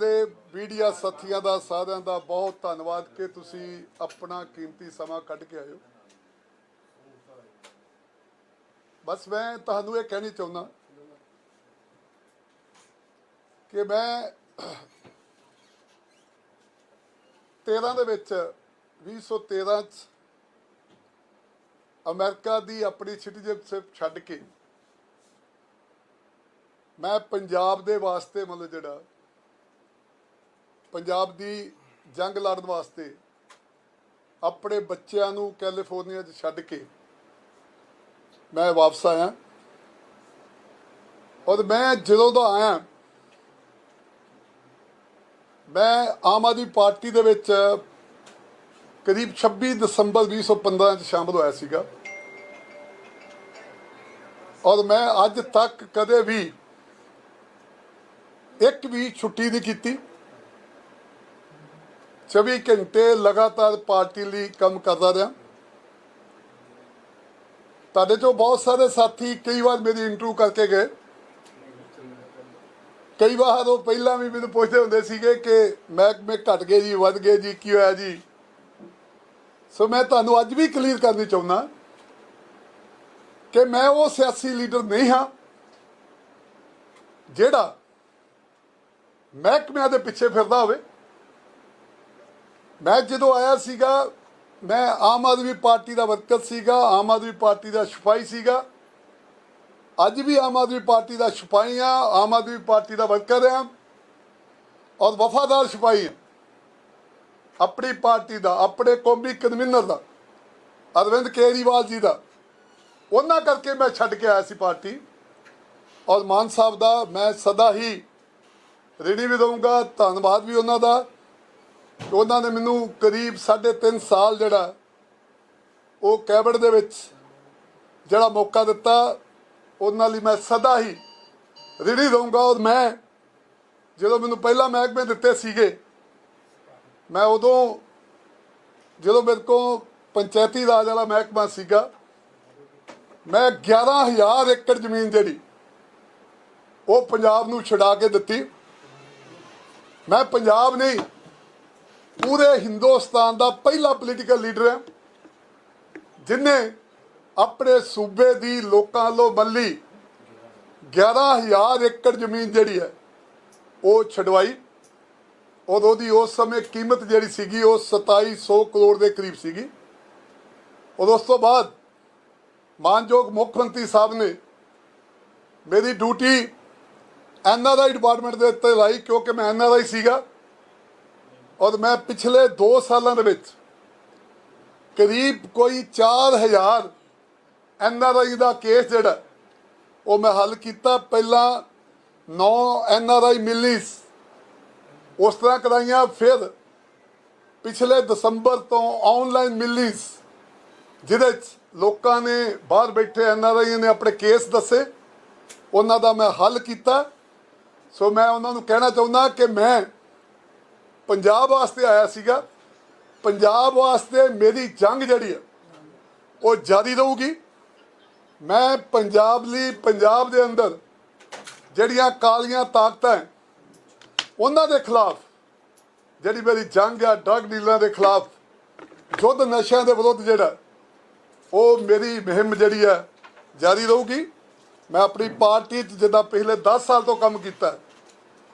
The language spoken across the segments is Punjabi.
ਦੇ ਮੀਡੀਆ ਸਾਥੀਆਂ ਦਾ, ਸਾਰਿਆਂ ਦਾ ਬਹੁਤ ਧੰਨਵਾਦ ਕਿ ਤੁਸੀਂ ਆਪਣਾ ਕੀਮਤੀ ਸਮਾਂ ਕੱਢ ਕੇ ਆਇਓ ਬਸ ਮੈਂ ਤੁਹਾਨੂੰ ਇਹ ਕਹਿਣੀ ਚਾਹੁੰਦਾ ਕਿ ਮੈਂ 13 ਦੇ ਵਿੱਚ 2013 ਚ ਅਮਰੀਕਾ ਦੀ ਆਪਣੀ ਸਿਟੀਜ਼ਨਸ਼ਿਪ ਛੱਡ ਕੇ ਮੈਂ ਪੰਜਾਬ ਦੇ ਵਾਸਤੇ ਮਤਲਬ ਜਿਹੜਾ ਪੰਜਾਬ ਦੀ ਜੰਗ ਲੜਨ ਵਾਸਤੇ ਆਪਣੇ ਬੱਚਿਆਂ ਨੂੰ ਕੈਲੀਫੋਰਨੀਆ 'ਚ ਛੱਡ ਕੇ ਮੈਂ ਵਾਪਸ ਆਇਆ। ਔਰ ਮੈਂ ਜਦੋਂ ਦਾ ਆਇਆ, ਮੈਂ ਆਮ ਆਦਮੀ ਪਾਰਟੀ ਦੇ ਵਿੱਚ ਕਰੀਬ 26 ਦਸੰਬਰ 2015 ਚ ਸ਼ਾਮਲ ਹੋਇਆ ਸੀਗਾ। ਔਰ ਮੈਂ ਅੱਜ ਤੱਕ ਕਦੇ ਵੀ ਇੱਕ ਵੀ ਛੁੱਟੀ ਨਹੀਂ ਕੀਤੀ। 24 ਘੰਟੇ ਲਗਾਤਾਰ ਪਾਰਟੀ ਲਈ ਕੰਮ ਕਰਦਾ ਰਿਹਾ। ਤੁਹਾਡੇ ਚੋਂ ਬਹੁਤ ਸਾਰੇ ਸਾਥੀ ਕਈ ਵਾਰ ਮੇਰੀ ਇੰਟਰਵਿਊ ਕਰਕੇ ਗਏ। ਕਈ ਵਾਰ ਉਹ ਪਹਿਲਾਂ ਵੀ ਮੈਨੂੰ ਪੁੱਛਦੇ ਹੁੰਦੇ ਸੀਗੇ ਕਿ ਮਹਿਕਮੇ ਘਟ ਗਏ ਜੀ, ਵੱਧ ਗਏ ਜੀ, ਕੀ ਹੋਇਆ ਜੀ? ਸੋ ਮੈਂ ਤੁਹਾਨੂੰ ਅੱਜ ਵੀ ਕਲੀਅਰ ਕਰਨੀ ਚਾਹੁੰਦਾ ਕਿ ਮੈਂ ਉਹ ਸਿਆਸੀ ਲੀਡਰ ਨਹੀਂ ਹਾਂ ਜਿਹੜਾ ਮਹਿਕਮਿਆਂ ਦੇ ਪਿੱਛੇ ਫਿਰਦਾ ਹੋਵੇ। ਮੈਂ ਜਦੋਂ ਆਇਆ ਸੀਗਾ, ਮੈਂ ਆਮ ਆਦਮੀ ਪਾਰਟੀ ਦਾ ਵਰਕਰ ਸੀਗਾ, ਆਮ ਆਦਮੀ ਪਾਰਟੀ ਦਾ ਸਿਪਾਹੀ ਸੀਗਾ। ਅੱਜ ਵੀ ਆਮ ਆਦਮੀ ਪਾਰਟੀ ਦਾ ਸਿਪਾਹੀ ਆ ਆਮ ਆਦਮੀ ਪਾਰਟੀ ਦਾ ਵਰਕਰ ਆ ਔਰ ਵਫਾਦਾਰ ਸਿਪਾਹੀ ਆ ਆਪਣੀ ਪਾਰਟੀ ਦਾ, ਆਪਣੇ ਕੌਮੀ ਕਨਵੀਨਰ ਦਾ, ਅਰਵਿੰਦ ਕੇਜਰੀਵਾਲ ਜੀ ਦਾ। ਉਹਨਾਂ ਕਰਕੇ ਮੈਂ ਛੱਡ ਕੇ ਆਇਆ ਸੀ ਪਾਰਟੀ। ਔਰ ਮਾਨ ਸਾਹਿਬ ਦਾ ਮੈਂ ਸਦਾ ਹੀ ਰੇਡੀ ਵੀ ਦਊਂਗਾ ਧੰਨਵਾਦ ਵੀ ਉਹਨਾਂ ਦਾ। ਉਹਨਾਂ ਨੇ ਮੈਨੂੰ ਕਰੀਬ 3.5 ਸਾਲ ਜਿਹੜਾ, ਉਹ ਕੈਬਨਿਟ ਦੇ ਵਿੱਚ ਜਿਹੜਾ ਮੌਕਾ ਦਿੱਤਾ, ਉਹਨਾਂ ਲਈ ਮੈਂ ਸਦਾ ਹੀ ਰੇਡੀ ਦਊਂਗਾ ਔਰ ਮੈਂ ਜਦੋਂ ਮੈਨੂੰ ਪਹਿਲਾ ਮਹਿਕਮੇ ਦਿੱਤੇ ਸੀਗੇ, ਮੈਂ ਉਦੋਂ ਜਦੋਂ ਮੇਰੇ ਕੋਲ ਪੰਚਾਇਤੀ ਰਾਜ ਵਾਲਾ ਮਹਿਕਮਾ ਸੀਗਾ, ਮੈਂ 11000 ਏਕੜ ਜ਼ਮੀਨ ਜਿਹੜੀ, ਉਹ ਪੰਜਾਬ ਨੂੰ ਛਡਾ ਕੇ ਦਿੱਤੀ। ਮੈਂ ਪੰਜਾਬ ਨਹੀਂ ਪੂਰੇ ਹਿੰਦੁਸਤਾਨ ਦਾ ਪਹਿਲਾ ਪੋਲੀਟੀਕਲ ਲੀਡਰ ਹੈ, ਜਿਨੇ ਆਪਣੇ ਸੂਬੇ ਦੀ ਲੋਕਾਂ ਵੱਲੋਂ ਮੱਲੀ 11000 ਏਕੜ ਜ਼ਮੀਨ ਜਿਹੜੀ ਹੈ, ਉਹ ਛਡਵਾਈ। ਔਰ ਉਹਦੀ ਉਸ ਸਮੇਂ ਕੀਮਤ ਜਿਹੜੀ ਸੀਗੀ, ਉਹ 2700 ਕਰੋੜ ਦੇ ਕਰੀਬ ਸੀਗੀ। ਔਰ ਉਸ ਤੋਂ ਬਾਅਦ ਮਾਨਯੋਗ ਮੁੱਖ ਮੰਤਰੀ ਸਾਹਿਬ ਨੇ ਮੇਰੀ ਡਿਊਟੀ ਐਨਆਰਆਈ ਡਿਪਾਰਟਮੈਂਟ ਦੇ ਉੱਤੇ ਲਾਈ, ਕਿਉਂਕਿ ਮੈਂ ਐਨਆਰਆਈ ਸੀਗਾ। ਔਰ ਮੈਂ ਪਿਛਲੇ 2 ਸਾਲਾਂ ਦੇ ਵਿੱਚ ਕਰੀਬ ਕੋਈ 4000 ਐਨਆਰਆਈ ਦਾ ਕੇਸ ਜਿਹੜਾ, ਉਹ ਮੈਂ ਹੱਲ ਕੀਤਾ। ਪਹਿਲਾਂ 9 ਐਨਆਰਆਈ ਮਿਲਨੀਸ ਉਸ ਤਰ੍ਹਾਂ ਕਰਾਈਆਂ, ਫਿਰ ਪਿਛਲੇ ਦਸੰਬਰ ਤੋਂ ਆਨਲਾਈਨ ਮਿਲਨੀਸ ਜਿਹਦੇ ਚ ਲੋਕਾਂ ਨੇ ਬਾਹਰ ਬੈਠੇ ਐਨਆਰਆਈ ਨੇ ਆਪਣੇ ਕੇਸ ਦੱਸੇ, ਉਹਨਾਂ ਦਾ ਮੈਂ ਹੱਲ ਕੀਤਾ। ਸੋ ਮੈਂ ਉਹਨਾਂ ਨੂੰ ਕਹਿਣਾ ਚਾਹੁੰਦਾ ਕਿ ਮੈਂ ਪੰਜਾਬ ਵਾਸਤੇ ਆਇਆ ਸੀਗਾ। ਪੰਜਾਬ ਵਾਸਤੇ ਮੇਰੀ ਜੰਗ ਜਿਹੜੀ ਹੈ ਉਹ ਜਾਰੀ ਰਹੂਗੀ। ਮੈਂ ਪੰਜਾਬ ਲਈ ਪੰਜਾਬ ਦੇ ਅੰਦਰ ਜਿਹੜੀਆਂ ਕਾਲੀਆਂ ਤਾਕਤਾਂ ਹੈ, ਉਹਨਾਂ ਦੇ ਖਿਲਾਫ ਜਿਹੜੀ ਮੇਰੀ ਜੰਗ ਆ ਡਰਗ ਡੀਲਰਾਂ ਦੇ ਖਿਲਾਫ ਯੁੱਧ ਨਸ਼ਿਆਂ ਦੇ ਵਿਰੁੱਧ ਜਿਹੜਾ ਉਹ ਮੇਰੀ ਮੁਹਿੰਮ ਜਿਹੜੀ ਹੈ ਜਾਰੀ ਰਹੂਗੀ। ਮੈਂ ਆਪਣੀ ਪਾਰਟੀ 'ਚ ਜਿੱਦਾਂ ਪਿਛਲੇ 10 ਸਾਲ ਤੋਂ ਕੰਮ ਕੀਤਾ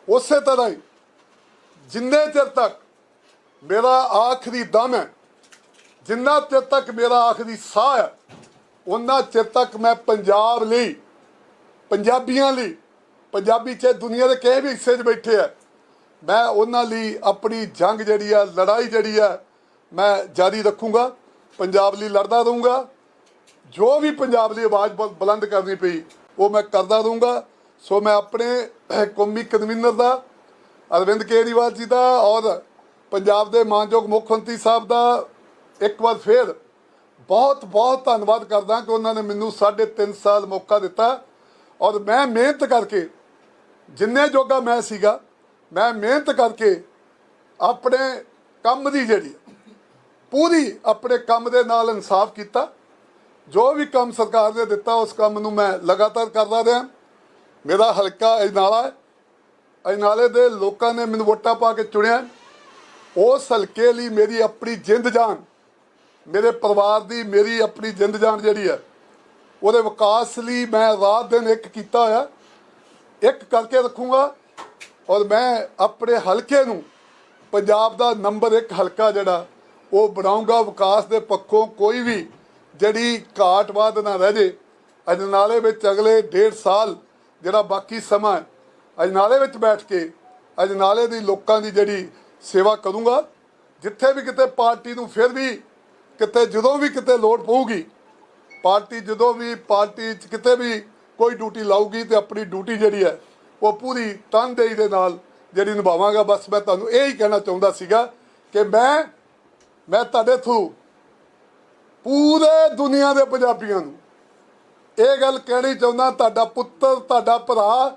ਉਸੇ ਤਰ੍ਹਾਂ ਹੀ ਜਿੰਨੇ ਚਿਰ ਤੱਕ ਮੇਰਾ ਆਖਰੀ ਦਮ ਹੈ, ਜਿੰਨਾ ਚਿਰ ਤੱਕ ਮੇਰਾ ਆਖਰੀ ਸਾਹ ਹੈ ਉਹਨਾਂ ਚਿਰ ਤੱਕ ਮੈਂ ਪੰਜਾਬ ਲਈ, ਪੰਜਾਬੀਆਂ ਲਈ, ਪੰਜਾਬੀ ਚਾਹੇ ਦੁਨੀਆ ਦੇ ਕਿਸੇ ਵੀ ਹਿੱਸੇ 'ਚ ਬੈਠੇ ਆ ਮੈਂ ਉਹਨਾਂ ਲਈ ਆਪਣੀ ਜੰਗ ਜਿਹੜੀ ਆ ਲੜਾਈ ਜਿਹੜੀ ਆ ਮੈਂ ਜਾਰੀ ਰੱਖੂੰਗਾ, ਪੰਜਾਬ ਲਈ ਲੜਦਾ ਰਹੂੰਗਾ, ਜੋ ਵੀ ਪੰਜਾਬ ਲਈ ਆਵਾਜ਼ ਬੁਲ- ਬੁਲੰਦ ਕਰਨੀ ਪਈ, ਉਹ ਮੈਂ ਕਰਦਾ ਰਹੂੰਗਾ, ਸੋ ਮੈਂ ਆਪਣੇ ਕੌਮੀ ਕਨਵੀਨਰ ਦਾ ਅਰਵਿੰਦ ਕੇਜਰੀਵਾਲ ਜੀ ਦਾ ਔਰ ਪੰਜਾਬ ਦੇ ਮਾਨਯੋਗ ਮੁੱਖ ਮੰਤਰੀ ਸਾਹਿਬ ਦਾ ਇੱਕ ਵਾਰ ਫੇਰ ਬਹੁਤ ਬਹੁਤ ਧੰਨਵਾਦ ਕਰਦਾ ਕਿ ਉਹਨਾਂ ਨੇ ਮੈਨੂੰ 3.5 ਸਾਲ ਮੌਕਾ ਦਿੱਤਾ। ਔਰ ਮੈਂ ਮਿਹਨਤ ਕਰਕੇ, ਜਿੰਨੇ ਜੋਗਾ ਮੈਂ ਸੀਗਾ, ਮੈਂ ਮਿਹਨਤ ਕਰਕੇ ਆਪਣੇ ਕੰਮ ਦੀ ਜਿਹੜੀ ਪੂਰੀ ਆਪਣੇ ਕੰਮ ਦੇ ਨਾਲ ਇਨਸਾਫ ਕੀਤਾ। ਜੋ ਵੀ ਕੰਮ ਸਰਕਾਰ ਨੇ ਦਿੱਤਾ, ਉਸ ਕੰਮ ਨੂੰ ਮੈਂ ਲਗਾਤਾਰ ਕਰਦਾ ਰਿਹਾ। ਮੇਰਾ ਹਲਕਾ ਅਜਨਾਲਾ ਹੈ। ਅਜਨਾਲੇ ਦੇ ਲੋਕਾਂ ਨੇ ਮੈਨੂੰ ਵੋਟਾਂ ਪਾ ਕੇ ਚੁਣਿਆ। ਉਸ ਹਲਕੇ ਲਈ ਮੇਰੀ ਆਪਣੀ ਜਿੰਦ ਜਾਨ, ਮੇਰੇ ਪਰਿਵਾਰ ਦੀ ਮੇਰੀ ਆਪਣੀ ਜਿੰਦ ਜਾਨ ਜਿਹੜੀ ਹੈ, ਉਹਦੇ ਵਿਕਾਸ ਲਈ ਮੈਂ ਰਾਤ ਦਿਨ ਇੱਕ ਕੀਤਾ ਹੋਇਆ। ਇੱਕ ਕਰਕੇ ਰੱਖੂੰਗਾ ਔਰ ਮੈਂ ਆਪਣੇ ਹਲਕੇ ਨੂੰ ਪੰਜਾਬ ਦਾ ਨੰਬਰ 1 ਹਲਕਾ ਜਿਹੜਾ, ਉਹ ਬਣਾਉਂਗਾ। ਵਿਕਾਸ ਦੇ ਪੱਖੋਂ ਕੋਈ ਵੀ ਜਿਹੜੀ ਘਾਟਵਾਦ ਨਾ ਰਹਿ ਜੇ, ਅਜਨਾਲੇ ਵਿੱਚ ਅਗਲੇ ਡੇਢ ਸਾਲ ਜਿਹੜਾ ਬਾਕੀ ਸਮਾਂ ਅਜਨਾਲੇ ਵਿੱਚ ਬੈਠ ਕੇ ਅਜਨਾਲੇ ਦੀ ਲੋਕਾਂ ਦੀ ਜਿਹੜੀ ਸੇਵਾ ਕਰੂੰਗਾ, ਜਿੱਥੇ ਵੀ ਕਿਤੇ ਪਾਰਟੀ ਨੂੰ ਫਿਰ ਵੀ ਕਿਤੇ ਜਦੋਂ ਵੀ ਕਿਤੇ ਲੋੜ ਪਊਗੀ, ਪਾਰਟੀ ਜਦੋਂ ਵੀ ਪਾਰਟੀ 'ਚ ਕਿਤੇ ਵੀ ਕੋਈ ਡਿਊਟੀ ਲਾਊਗੀ ਤੇ ਆਪਣੀ ਡਿਊਟੀ ਜਿਹੜੀ ਹੈ, ਉਹ ਪੂਰੀ ਤਨਦੇਹੀ ਦੇ ਨਾਲ ਜਿਹੜੀ ਨਿਭਾਵਾਂਗਾ। ਬਸ ਮੈਂ ਤੁਹਾਨੂੰ ਇਹ ਹੀ ਕਹਿਣਾ ਚਾਹੁੰਦਾ ਸੀਗਾ ਕਿ ਮੈਂ ਮੈਂ ਤੁਹਾਡੇ ਥਰੂ ਪੂਰੇ ਦੁਨੀਆ ਦੇ ਪੰਜਾਬੀਆਂ ਨੂੰ ਇਹ ਗੱਲ ਕਹਿਣੀ ਚਾਹੁੰਦਾ, ਤੁਹਾਡਾ ਪੁੱਤਰ, ਤੁਹਾਡਾ ਭਰਾ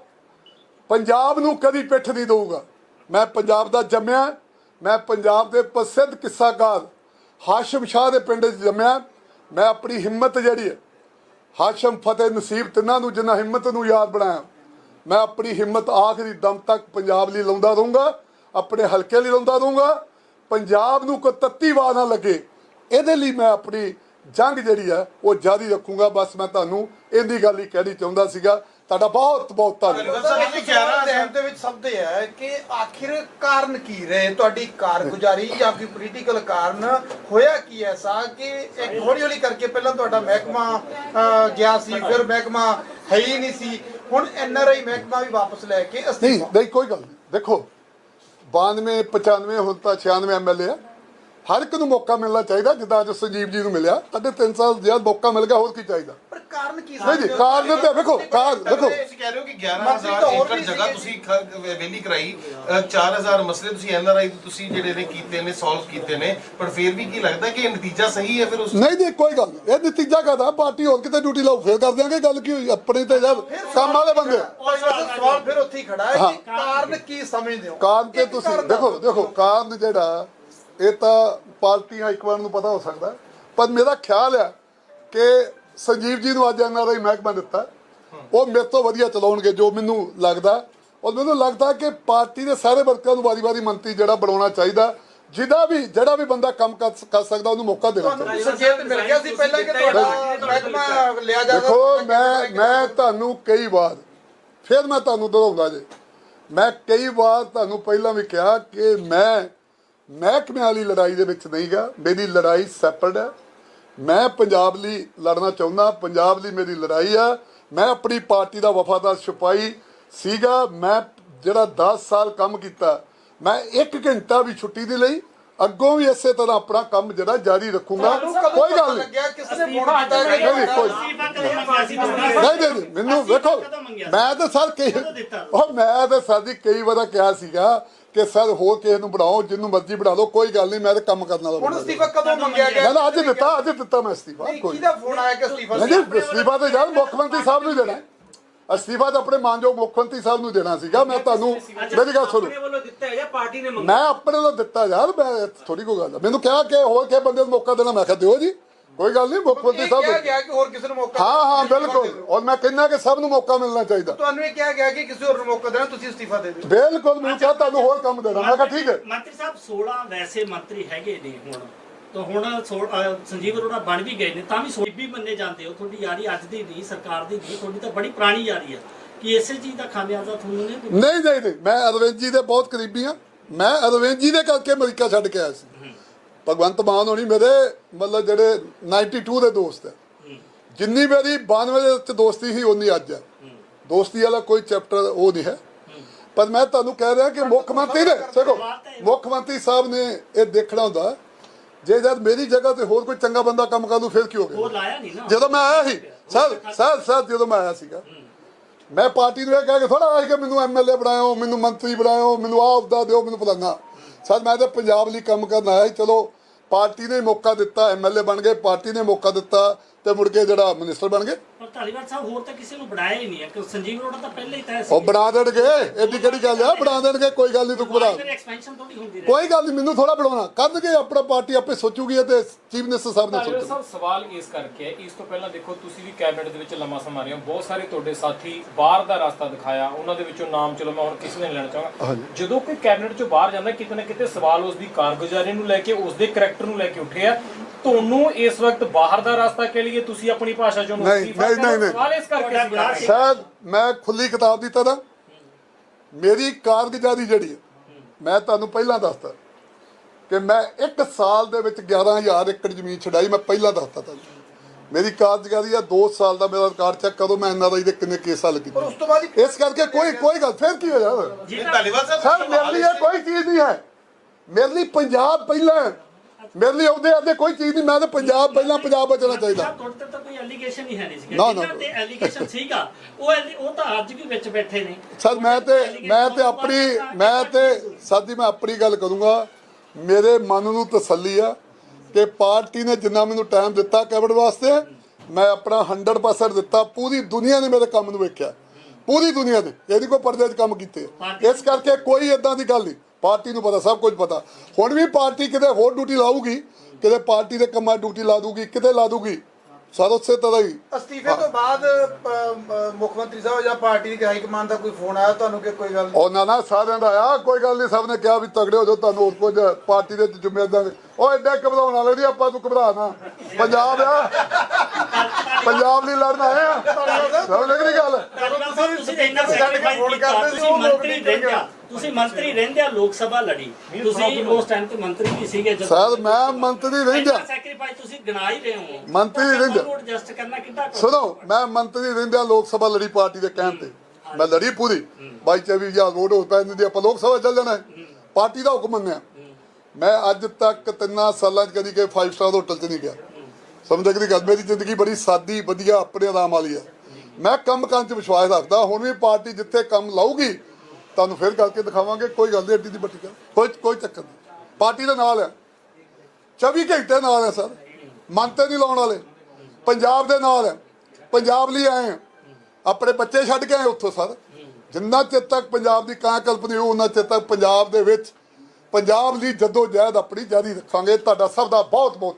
ਪੰਜਾਬ ਨੂੰ ਕਦੀ ਪਿੱਠ ਨਹੀਂ ਦਊਗਾ। ਮੈਂ ਪੰਜਾਬ ਦਾ ਜੰਮਿਆ, ਮੈਂ ਪੰਜਾਬ ਦੇ ਪ੍ਰਸਿੱਧ ਕਿੱਸਾਕਾਰ ਹਾਸ਼ਮ ਸ਼ਾਹ ਦੇ ਪਿੰਡ 'ਚ ਜੰਮਿਆ। ਮੈਂ ਆਪਣੀ ਹਿੰਮਤ ਜਿਹੜੀ ਹੈ, ਹਾਸ਼ਮ ਫਤਿਹ ਨਸੀਬ ਤਿੰਨਾਂ ਨੂੰ, ਜਿੰਨਾ ਹਿੰਮਤ ਨੂੰ ਯਾਦ ਬਣਾਇਆ, ਮੈਂ ਆਪਣੀ ਹਿੰਮਤ ਆਖਰੀ ਦਮ ਤੱਕ ਪੰਜਾਬ ਲਈ ਲਾਉਂਦਾ ਰਹੂੰਗਾ, ਆਪਣੇ ਹਲਕੇ ਲਈ ਲਾਉਂਦਾ ਰਹੂੰਗਾ। ਪੰਜਾਬ ਨੂੰ ਕੋਈ ਤੱਤੀ ਵਾਹ ਨਾ ਲੱਗੇ, ਇਹਦੇ ਲਈ ਮੈਂ ਆਪਣੀ ਜੰਗ ਜਿਹੜੀ ਹੈ, ਉਹ ਜਾਰੀ ਰੱਖੂੰਗਾ। ਬਸ ਮੈਂ ਤੁਹਾਨੂੰ ਇਹਦੀ ਗੱਲ ਹੀ ਕਹਿਣੀ ਚਾਹੁੰਦਾ ਸੀਗਾ ਤੁਹਾਡਾ ਬਹੁਤ ਬਹੁਤ ਧੰਨਵਾਦ। ਦੇ ਵਿੱਚ ਸਭ ਦੇ ਹੈ ਕਿ ਆਖਿਰ ਕਾਰਨ ਕੀ ਰਹੇ? ਤੁਹਾਡੀ ਕਾਰਗੁਜ਼ਾਰੀ ਜਾਂ ਕੋਈ ਪੋਲੀਟੀਕਲ ਕਾਰਨ ਹੋਇਆ ਕੀ ਐਸਾ ਕਿ ਇੱਕ ਹੌਲੀ ਹੌਲੀ ਕਰਕੇ ਪਹਿਲਾਂ ਤੁਹਾਡਾ ਮਹਿਕਮਾ ਅਹ, ਗਿਆ ਸੀ ਫਿਰ ਮਹਿਕਮਾ ਹੈ ਹੀ ਨਹੀਂ ਸੀ। ਹੁਣ ਐਨਆਰਆਈ ਮਹਿਕਮਾ ਵੀ ਵਾਪਸ ਲੈ ਕੇ ਨਹੀਂ ਅਸਤੀਫਾ ਨਹੀਂ ਕੋਈ ਗੱਲ ਨਹੀਂ। ਦੇਖੋ 92 95 ਹੁਣ ਤਾਂ 96 ਐਮਐਲਏ ਆ। ਹਰ ਇੱਕ ਨੂੰ ਮੌਕਾ ਮਿਲਣਾ ਚਾਹੀਦਾ ਜਿੱਦਾਂ ਅੱਜ ਸੰਜੀਵ ਜੀ ਨੂੰ ਮਿਲਿਆ ਤੁਹਾਡੇ 3 ਸਾਲ ਜਦ ਮੌਕਾ ਮਿਲ ਗਿਆ ਹੋਰ ਕੀ ਚਾਹੀਦਾ? ਪਰ ਕਾਰਨ ਕੀ ਨਹੀਂ ਜੀ, ਕਾਰਨ ਤੇ ਵੇਖੋ, ਕਾਰਨ ਵੇਖੋ। ਤੁਸੀਂ ਕਹਿ ਰਹੇ ਹੋ ਕਿ ਮੰਤਰੀ 11000 ਤਾਂ ਹੋਰ ਏਕੜ ਵੀ ਜਗ੍ਹਾ। ਤੁਸੀਂ ਵੇਲੀ ਕਰਾਈ ਅ, 4000 ਮਸਲੇ ਤੁਸੀਂ ਐਨਆਰਆਈ ਤੁਸੀਂ ਜਿਹੜੇ ਨੇ ਕੀਤੇ ਨੇ ਸੋਲਵ ਕੀਤੇ ਨੇ ਪਰ ਫਿਰ ਵੀ ਕੀ ਲੱਗਦਾ ਕਿ ਇਹ ਨਤੀਜਾ ਸਹੀ ਹੈ ਫਿਰ ਉਸ ਨਹੀਂ ਨਹੀਂ ਕੋਈ ਗੱਲ ਇਹ ਨਤੀਜਾ ਕਹਦਾ? ਪਾਰਟੀ ਹੋਰ ਕਿਤੇ ਡਿਊਟੀ ਲਾਓ ਫੇਰ ਕਰ ਦਿਆਂਗੇ ਗੱਲ ਕੀ ਹੋਈ? ਆਪਣੇ ਤੇ ਜਦ ਕੰਮ ਵਾਲੇ ਬੰਦੇ। ਸਵਾਲ ਫਿਰ ਉੱਥੇ ਹੀ ਖੜਾ ਹੈ ਕਿ ਕਾਰਨ ਕੀ ਸਮਝਦੇ ਹੋ? ਕਾਰਨ ਤੇ ਤੁਸੀਂ ਦੇਖੋ। ਦੇਖੋ ਕਾਰਨ ਜਿਹੜਾ ਇਹ ਤਾਂ ਪਾਰਟੀ ਹਾਈਕਮਾਂਡ ਨੂੰ ਪਤਾ ਹੋ ਸਕਦਾ ਪਰ ਮੇਰਾ ਖਿਆਲ ਹੈ ਕਿ ਸੰਜੀਵ ਜੀ ਨੂੰ ਅੱਜ ਐਨਆਰਆਈ ਮਹਿਕਮਾ ਦਿੱਤਾ ਉਹ ਮੇਰੇ ਤੋਂ ਵਧੀਆ ਚਲਾਉਣਗੇ ਜੋ ਮੈਨੂੰ ਲੱਗਦਾ ਔਰ ਮੈਨੂੰ ਲੱਗਦਾ ਕਿ ਪਾਰਟੀ ਦੇ ਸਾਰੇ ਵਰਕਰਾਂ ਨੂੰ ਵਾਰੀ-ਵਾਰੀ ਮੰਤਰੀ ਜਿਹੜਾ ਬਣਾਉਣਾ ਚਾਹੀਦਾ ਜਿਹਦਾ ਵੀ ਜਿਹੜਾ ਵੀ ਬੰਦਾ ਕੰਮ ਕਰ ਸਕਦਾ ਉਹਨੂੰ ਮੌਕਾ ਦੇਣਾ ਚਾਹੀਦਾ। ਸੰਕੇਤ ਮਿਲ ਗਿਆ ਸੀ ਪਹਿਲਾਂ ਕਿ ਤੁਹਾਡਾ ਮਹਿਕਮਾ ਲਿਆ ਜਾਗਾ ਦੇਖੋ ਮੈਂ ਮੈਂ ਤੁਹਾਨੂੰ ਕਈ ਵਾਰ ਫਿਰ ਮੈਂ ਤੁਹਾਨੂੰ ਦੁਹਰਾਉਂਦਾ ਜੇ। ਮੈਂ ਕਈ ਵਾਰ ਤੁਹਾਨੂੰ ਪਹਿਲਾਂ ਵੀ ਕਿਹਾ ਕਿ ਮੈਂ ਮਹਿਕਮੇ ਵਾਲੀ ਲੜਾਈ ਦੇ ਵਿੱਚ ਨਹੀਂ ਗਾ। ਮੇਰੀ ਲੜਾਈ ਸੈਪਰੇਟ ਹੈ। ਮੈਂ ਪੰਜਾਬ ਲਈ ਲੜਨਾ ਚਾਹੁੰਦਾ, ਪੰਜਾਬ ਲਈ ਮੇਰੀ ਲੜਾਈ ਆ। ਮੈਂ ਆਪਣੀ ਪਾਰਟੀ ਦਾ ਵਫਾਦਾਰ ਸਿਪਾਹੀ ਸੀਗਾ। ਮੈਂ ਜਿਹੜਾ 10 ਸਾਲ ਕੰਮ ਕੀਤਾ, ਮੈਂ 1 ਘੰਟਾ ਵੀ ਛੁੱਟੀ ਦੇ ਲਈ। ਅੱਗੋਂ ਵੀ ਇਸੇ ਤਰ੍ਹਾਂ ਆਪਣਾ ਕੰਮ ਜਿਹੜਾ ਜਾਰੀ ਰੱਖੂੰਗਾ। ਕੋਈ ਗੱਲ ਨਹੀਂ। ਲੱਗਿਆ ਕਿਸ ਨੇ ਫੋਨ ਕੀਤਾ ਕਿ ਨਹੀਂ, ਕੋਈ- ਮੈਨੂੰ ਵੇਖੋ? ਮੈਂ ਤਾਂ ਸਰ ਕਈ? ਉਹ ਮੈਂ ਤਾਂ ਸਰ ਜੀ ਕਈ ਵਾਰ ਕਿਹਾ ਸੀਗਾ ਕਿ ਸਰ ਹੋਰ ਕਿਸੇ ਨੂੰ ਬਣਾਓ ਜਿੰਨੂੰ ਮਰਜ਼ੀ ਬਣਾ ਲਓ ਕੋਈ ਗੱਲ ਨਹੀਂ ਮੈਂ ਤਾਂ ਕੰਮ ਕਰਨ ਵਾਲਾ ਹੁਣ ਬੰਦਾ। ਅਸਤੀਫਾ ਕਦੋਂ ਮੰਗਿਆ ਗਿਆ? ਮੈਂ ਤਾਂ ਅੱਜ ਦਿੱਤਾ ਅੱਜ ਦਿੱਤਾ ਮੈਂ ਅਸਤੀਫਾ ਨਹੀਂ, ਕੋਈ ਕਿਹਦਾ ਫੋਨ ਆਇਆ ਕਿ ਅਸਤੀਫਾ ਨਹੀਂ ਨਹੀਂ ਅਸਤੀਫਾ ਤੇ ਯਾਰ ਮੁੱਖ ਮੰਤਰੀ ਸਾਹਿਬ ਨੂੰ ਦੇਣਾ। ਹੈ। ਅਸਤੀਫਾ ਤਾਂ ਆਪਣੇ ਮਾਨਯੋਗ ਮੁੱਖ ਮੰਤਰੀ ਸਾਹਿਬ ਨੂੰ ਦੇਣਾ ਸੀਗਾ। ਮੈਂ ਤੁਹਾਨੂੰ ਮੇਰੀ ਗੱਲ ਸੁਣੋ। ਆਪਣੇ ਵੱਲੋਂ ਦਿੱਤਾ ਹੈ ਜਾਂ ਪਾਰਟੀ ਨੇ ਮੰਗਿਆ? ਮੈਂ ਆਪਣੇ ਵੱਲੋਂ ਦਿੱਤਾ ਯਾਰ ਮੈਂ ਥੋੜੀ ਕੋਈ ਗੱਲ ਆ। ਮੈਨੂੰ ਕਿਹਾ ਕਿ ਹੋਰ ਕਿਸੇ ਬੰਦੇ ਨੂੰ ਮੌਕਾ ਦੇਣਾ ਮੈਂ ਕਿਹਾ ਦਿਓ ਜੀ। ਕੋਈ ਗੱਲ ਨਹੀਂ ਮੁੱਖ ਮੰਤਰੀ ਇਹ ਕਿਹਾ ਸਾਹਿਬ ਗਿਆ ਕਿ ਹੋਰ ਕਿਸੇ ਨੂੰ ਮੌਕਾ ਹਾਂ ਹਾਂ ਬਿਲਕੁਲ। ਔਰ ਮੈਂ ਕਹਿੰਦਾ ਕਿ ਸਭ ਨੂੰ ਮੌਕਾ ਮਿਲਣਾ ਚਾਹੀਦਾ। ਤੁਹਾਨੂੰ ਇਹ ਕਿਹਾ ਗਿਆ ਕਿ ਕਿਸੇ ਹੋਰ ਨੂੰ ਮੌਕਾ ਦੇਣਾ ਤੁਸੀਂ ਅਸਤੀਫਾ ਦੇ ਦਿਓ। ਬਿਲਕੁਲ ਮੈਨੂੰ ਕਿਹਾ ਤੁਹਾਨੂੰ ਹੋਰ ਕੰਮ ਦੇਣਾ। ਮੈਂ ਕਿਹਾ ਠੀਕ ਹੈ। ਮੰਤਰੀ ਸਾਹਿਬ 16 ਵੈਸੇ ਮੰਤਰੀ ਹੈਗੇ ਨੇ ਹੁਣ। ਤਾਂ ਹੁਣ ਸੋ- ਅਹ ਸੰਜੀਵ ਅਰੋੜਾ ਬਣ ਵੀ ਗਏ ਨੇ ਤਾਂ ਵੀ ਸੋਈ ਵੀ ਮੰਨੇ ਜਾਂਦੇ ਹੋ ਤੁਹਾਡੀ ਯਾਰੀ ਅੱਜ ਦੀ ਨਹੀਂ ਸਰਕਾਰ ਦੀ ਨਹੀਂ ਤੁਹਾਡੀ ਤਾਂ ਬੜੀ ਪੁਰਾਣੀ ਯਾਰੀ ਆ। ਕਿ ਇਸੇ ਚੀਜ਼ ਦਾ ਖਾਮਿਆਜ਼ਾ ਤੁਹਾਨੂੰ ਨਹੀਂ ਭੁਗਤਣਾ? ਨਹੀਂ ਨਹੀਂ ਨਹੀਂ। ਮੈਂ ਅਰਵਿੰਦ ਜੀ ਦੇ ਬਹੁਤ ਕਰੀਬੀ ਆ। ਮੈਂ ਅਰਵਿੰਦ ਜੀ ਦੇ ਕਰਕੇ ਅਮਰੀਕਾ ਛੱਡ ਕੇ ਆਇਆ ਸੀ। ਭਗਵੰਤ ਮਾਨ ਹੋਣੀ ਮੇਰੇ ਮਤਲਬ ਜਿਹੜੇ 92 ਦੇ ਦੋਸਤ ਹੈ। ਜਿੰਨੀ ਮੇਰੀ 92 ਦੇ ਵਿੱਚ ਦੋਸਤੀ ਸੀ ਉਨੀ ਅੱਜ ਹੈ। ਦੋਸਤੀ ਵਾਲਾ ਕੋਈ ਚੈਪਟਰ ਉਹ ਨਹੀਂ ਹੈ। ਪਰ ਮੈਂ ਤੁਹਾਨੂੰ ਕਹਿ ਰਿਹਾ ਕਿ ਮੁੱਖ ਮੰਤਰੀ ਨੇ ਦੇਖੋ ਮੁੱਖ ਮੰਤਰੀ ਸਾਹਿਬ ਨੇ ਇਹ ਦੇਖਣਾ ਹੁੰਦਾ। ਜੇ ਜਦ ਮੇਰੀ ਜਗ੍ਹਾ ਤੇ ਹੋਰ ਕੋਈ ਚੰਗਾ ਬੰਦਾ ਕੰਮ ਕਰ ਲੂ ਫਿਰ ਕੀ ਹੋ ਗਿਆ? ਉਹ ਲਾਇਆ ਨਹੀਂ ਨਾ। ਜਦੋਂ ਮੈਂ ਆਇਆ ਸੀ ਸਰ ਸਰ ਸਰ ਜਦੋਂ ਮੈਂ ਆਇਆ ਸੀਗਾ ਮੈਂ ਪਾਰਟੀ ਨੂੰ ਇਹ ਕਹਿ ਕੇ ਥੋੜਾ ਆਇਆ ਕਿ ਮੈਨੂੰ ਐਮਐਲਏ ਬਣਾਇਓ ਮੈਨੂੰ ਮੰਤਰੀ ਬਣਾਇਓ ਮੈਨੂੰ ਆਹ ਅਹੁਦਾ ਦਿਓ ਮੈਨੂੰ ਫਲਾਣਾ ਸਰ ਮੈਂ ਤਾਂ ਪੰਜਾਬ ਲਈ ਕੰਮ ਕਰਨ ਆਇਆ ਸੀ ਚਲੋ ਪਾਰਟੀ ਨੇ ਮੌਕਾ ਦਿੱਤਾ ਐਮਐਲਏ ਬਣ ਗਏ ਪਾਰਟੀ ਨੇ ਮੌਕਾ ਦਿੱਤਾ। ਤੇ ਮੁੜ ਕੇ ਜਿਹੜਾ ਮਿਨਿਸਟਰ ਬਣ ਗਏ। ਪਰ ਧਾਲੀਵਾਲ ਸਾਹਿਬ ਹੋਰ ਤਾਂ ਕਿਸੇ ਨੂੰ ਬਣਾਇਆ ਹੀ ਨਹੀਂ ਹੈ। ਕਿ ਸੰਜੀਵ ਅਰੋੜਾ ਤਾਂ ਪਹਿਲੇ ਹੀ ਤੈਅ ਸੀ। ਉਹ ਬਣਾ ਦੇਣਗੇ। ਐਡੀ ਕਿਹੜੀ ਗੱਲ ਆ? ਬਣਾ ਦੇਣਗੇ ਕੋਈ ਗੱਲ ਨਹੀਂ ਤੂੰ ਘਬਰਾ ਫਿਰ ਐਕਸਪੈਂਸ਼ਨ ਥੋੜੀ ਹੁੰਦੀ ਰਹੀ। ਕੋਈ ਗੱਲ ਨਹੀਂ ਮੈਨੂੰ ਥੋੜਾ ਬਣਾਉਣਾ। ਕਰਨਗੇ ਆਪਣਾ ਪਾਰਟੀ ਆਪੇ ਸੋਚੂਗੀ ਤੇ ਚੀਫ ਮਿਨਿਸਟਰ ਸਾਹਿਬ ਨੇ ਧਾਲੀਵਾਲ ਸਾਹਿਬ ਸਵਾਲ ਇਸ ਕਰਕੇ ਹੈ, ਇਸ ਤੋਂ ਪਹਿਲਾਂ ਦੇਖੋ ਤੁਸੀਂ ਵੀ ਕੈਬਨਿਟ ਦੇ ਵਿੱਚ ਲੰਮਾ ਸਮਾਂ ਰਹੇ ਹੋ। ਬਹੁਤ ਸਾਰੇ ਤੁਹਾਡੇ ਸਾਥੀ ਬਾਹਰ ਦਾ ਰਸਤਾ ਦਿਖਾਇਆ ਉਹਨਾਂ ਦੇ ਵਿੱਚੋਂ ਨਾਮ ਚਲੋ ਮੈਂ ਹੁਣ ਕਿਸੇ ਨੇ ਲੈਣਾ ਚਾਹਾਂਗਾ। ਜਦੋਂ ਕੋਈ ਕੈਬਨਿਟ ਚੋਂ ਬਾਹਰ ਜਾਂਦਾ ਕਿਤੇ ਨਾ ਕਿਤੇ ਸਵਾਲ ਉਸ ਦੀ ਕਾਰਗੁਜ਼ਾਰੀ ਨੂੰ ਲੈ ਕੇ ਉਸ ਦੇ ਕਰੈਕਟਰ ਨੂੰ ਲੈ ਕੇ ਉੱਠੇ ਆ ਤੁਹਾਨੂੰ ਇਸ ਵਕਤ ਬਾਹਰ ਦਾ ਰਸਤਾ ਕੇ ਲਈ ਤੁਸੀਂ ਆਪਣੀ ਭਾਸ਼ਾ ਚੋਂ ਨਹੀਂ, ਅਸਤੀਫਾ ਨਹੀਂ, ਕਰੋ। ਨਹੀਂ, ਨਹੀਂ। ਸਵਾਲ ਇਸ ਕਰਕੇ ਸੀ ਤੁਹਾਡਾ ਸ਼ਾਇਦ ਮੈਂ ਖੁੱਲੀ ਕਿਤਾਬ ਦੀ ਤਰ੍ਹਾਂ ਮੇਰੀ ਕਾਰਗੁਜ਼ਾਰੀ ਜਿਹੜੀ ਹੈ ਮੈਂ ਤੁਹਾਨੂੰ ਪਹਿਲਾਂ ਦੱਸਤਾ ਕਿ ਮੈਂ ਇੱਕ ਸਾਲ ਦੇ ਵਿੱਚ 11000 ਏਕੜ ਜ਼ਮੀਨ ਛਡਾਈ ਮੈਂ ਪਹਿਲਾਂ ਦੱਸਤਾ ਤੁਹਾਨੂੰ ਮੇਰੀ ਕਾਰਗੁਜ਼ਾਰੀ ਆ 2 ਸਾਲ ਦਾ ਮੇਰਾ ਰਿਕਾਰਡ ਚੈੱਕ ਕਰੋ ਮੈਂ ਐਨਆਰਆਈ ਦੇ ਕਿੰਨੇ ਕੇਸ ਹੱਲ ਪਰ ਉਸ ਤੋਂ ਬਾਅਦ ਹੀ ਇਸ ਕਰਕੇ ਕੋਈ ਕੋਈ ਗੱਲ ਫਿਰ ਕੀ ਹੋਇਆ ਜੀ ਧਾਲੀਵਾਲ ਸਾਹਿਬ ਸਰ ਮੇਰੇ ਲਈ ਇਹ ਕੋਈ ਚੀਜ਼ ਨਹੀਂ ਹੈ ਮੇਰੇ ਲਈ ਪੰਜਾਬ ਪਹਿਲਾਂ ਹੈ। ਮੇਰੇ ਲਈ ਉਹਦੇ ਅੱਗੇ ਕੋਈ ਚੀਜ਼ ਨਹੀਂ ਮੈਂ ਤਾਂ ਪੰਜਾਬ ਪਹਿਲਾਂ ਪੰਜਾਬ ਬਚਣਾ ਚਾਹੀਦਾ। ਤੁਹਾਡੇ ਤੇ ਤਾਂ ਕੋਈ ਐਲੀਗੇਸ਼ਨ ਹੀ ਹੈ ਨਹੀਂ ਸੀਗਾ। ਨਾ, ਤੇ ਐਲੀਗੇਸ਼ਨ ਸੀਗਾ ਉਹ ਉਹ ਤਾਂ ਅੱਜ ਵੀ ਵਿੱਚ ਬੈਠੇ ਨੇ। ਸਰ ਮੈਂ ਤੇ ਮੈਂ ਤੇ ਆਪਣੀ ਮੈਂ ਤੇ ਸਾਦੀ ਮੈਂ ਆਪਣੀ ਗੱਲ ਕਰੂੰਗਾ ਮੇਰੇ ਮਨ ਨੂੰ ਤਸੱਲੀ ਆ ਕਿ ਪਾਰਟੀ ਨੇ ਜਿੰਨਾ ਮੈਨੂੰ ਟਾਈਮ ਦਿੱਤਾ ਕੈਬਨਿਟ ਵਾਸਤੇ ਮੈਂ ਆਪਣਾ 100% ਦਿੱਤਾ ਪੂਰੀ ਦੁਨੀਆ ਨੇ ਮੇਰੇ ਕੰਮ ਨੂੰ ਵੇਖਿਆ। ਪੂਰੀ ਦੁਨੀਆ ਨੇ ਇਹਦੀ ਕੋਈ ਪਰਦੇ 'ਚ ਕੰਮ ਕੀਤੇ। ਇਸ ਕਰਕੇ ਕੋਈ ਇਦਾਂ ਦੀ ਗੱਲ ਨਹੀਂ। ਪਾਰਟੀ ਨੂੰ ਪਤਾ ਸਭ ਕੁਝ ਪਤਾ। ਹੁਣ ਵੀ ਪਾਰਟੀ ਕਿਤੇ ਹੋਰ ਡਿਊਟੀ ਲਾਊਗੀ ਕਿਤੇ ਪਾਰਟੀ ਦੇ ਕੰਮਾਂ ਡਿਊਟੀ ਲਾ ਦੂਗੀ ਕਿਤੇ ਲਾ ਦੂਗੀ ਸਰ ਉਸੇ ਤਰ੍ਹਾਂ ਹੀ। ਅਸਤੀਫੇ ਤੋਂ ਬਾਅਦ ਅ, ਅ, ਮੁੱਖ ਮੰਤਰੀ ਸਾਹਿਬ ਜਾਂ ਪਾਰਟੀ ਦੀ ਹਾਈ ਕਮਾਂਡ ਦਾ ਕੋਈ ਫੋਨ ਆਇਆ ਤੁਹਾਨੂੰ ਕਿ ਕੋਈ ਗੱਲ? ਨਹੀਂ ਉਹ ਨਾ ਨਾ ਸਾਰਿਆਂ ਦਾ ਆ ਕੋਈ ਗੱਲ ਨਹੀਂ ਸਭ ਨੇ ਕਿਹਾ ਵੀ ਤਗੜੇ ਹੋ ਜਾਓ ਤੁਹਾਨੂੰ ਉਸ ਕੁਝ ਪਾਰਟੀ ਦੇ ਜ਼ਿੰਮੇਵਾਰ ਦਾਂਗੇ। ਉਹ ਐਡਾ ਘਬਰਾਉਣ ਵਾਲੇ ਨਹੀਂ ਆਪਾਂ ਤੂੰ ਘਬਰਾ ਨਾ। ਪੰਜਾਬ ਆ। ਪੰਜਾਬ ਲਈ ਲੜਨ ਆਏ ਆ। ਸਭ ਲੱਗਦੀ ਗੱਲ? ਤੁਸੀਂ ਇੰਨਾ ਸੈਕਰੀਫਾਈਸ ਕੀਤਾ ਤੁਸੀਂ ਮੰਤਰੀ ਰਹਿੰਦੇ ਆ ਤੁਸੀਂ ਮੰਤਰੀ ਰਹਿੰਦੇ ਆ ਲੋਕ ਸਭਾ ਲੜੀ। ਤੁਸੀਂ ਉਸ ਟਾਈਮ ਤੇ ਮੰਤਰੀ ਵੀ ਸੀਗੇ ਜਦੋਂ ਸਰ ਮੈਂ ਮੰਤਰੀ ਰਹਿੰਦਾ। ਸੈਕਰੀਫਾਈਸ ਤੁਸੀਂ ਗਿਣਾ ਹੀ ਰਹੇ ਹੋ। ਮੰਤਰੀ ਰਹਿੰਦਾ। ਐਡਜਸਟ ਕਰਨਾ ਕਿੱਦਾਂ? ਸੁਣੋ ਮੈਂ ਮੰਤਰੀ ਰਹਿੰਦਾ ਲੋਕ ਸਭਾ ਲੜੀ ਪਾਰਟੀ ਦੇ ਕਹਿਣ ਤੇ। ਮੈਂ ਲੜੀ ਪੂਰੀ। ਬਾਈ ਚਵੀ ਜਾਂ ਰੋਡ ਹੋ ਪੈਂਦੀ ਦੀ ਆਪਾਂ ਲੋਕ ਸਭਾ ਚੱਲ ਜਾਣਾ। ਪਾਰਟੀ ਦਾ ਹੁਕਮ ਮੰਨਿਆ। ਮੈਂ ਅੱਜ ਤੱਕ ਤਿੰਨਾਂ ਸਾਲਾਂ 'ਚ ਕਦੀ ਕੋਈ 5 ਸਟਾਰ ਹੋਟਲ 'ਚ ਨਹੀਂ ਗਿਆ। ਸਮਝ ਗਈ ਗੱਲ? ਮੇਰੀ ਜ਼ਿੰਦਗੀ ਬੜੀ ਸਾਦੀ, ਵਧੀਆ, ਆਪਣੇ ਆਰਾਮ ਵਾਲੀ ਹੈ ਮੈਂ ਕੰਮ ਕਰਨ 'ਚ ਵਿਸ਼ਵਾਸ ਰੱਖਦਾ, ਹੁਣ ਵੀ ਪਾਰਟੀ ਜਿੱਥੇ ਕੰਮ ਲਾਊਗੀ, ਤੁਹਾਨੂੰ ਫਿਰ ਕਰਕੇ ਦਿਖਾਵਾਂਗੇ, ਕੋਈ ਗੱਲ ਨਹੀਂ ਏਡੀ ਦੀ ਬੱਟੀ ਕਰ। ਕੋਈ ਕੋਈ ਚੱਕਰ ਨਹੀਂ ਪਾਰਟੀ ਦੇ ਨਾਲ ਹੈ 24 ਘੰਟੇ ਨਾਲ ਹੈ ਸਰ। ਮਨ ਤੇ ਨਹੀਂ ਲਾਉਣ ਵਾਲੇ। ਪੰਜਾਬ ਦੇ ਨਾਲ ਹੈ ਪੰਜਾਬ ਲਈ ਆਏ ਹਾਂ ਆਪਣੇ ਬੱਚੇ ਛੱਡ ਕੇ ਆਏ ਉੱਥੋਂ, ਸਰ। ਜਿੰਨਾ ਚਿਰ ਤੱਕ ਪੰਜਾਬ ਦੀ ਕਾਂ ਕਲਪਨੀ ਹੋ ਉਹਨਾਂ ਚਿਰ ਤੱਕ ਪੰਜਾਬ ਦੇ ਵਿੱਚ ਪੰਜਾਬ ਲਈ ਜੱਦੋ ਜਹਿਦ ਆਪਣੀ ਜਾਰੀ ਰੱਖਾਂਗੇ। ਤੁਹਾਡਾ ਸਭ ਦਾ ਬਹੁਤ ਬਹੁਤ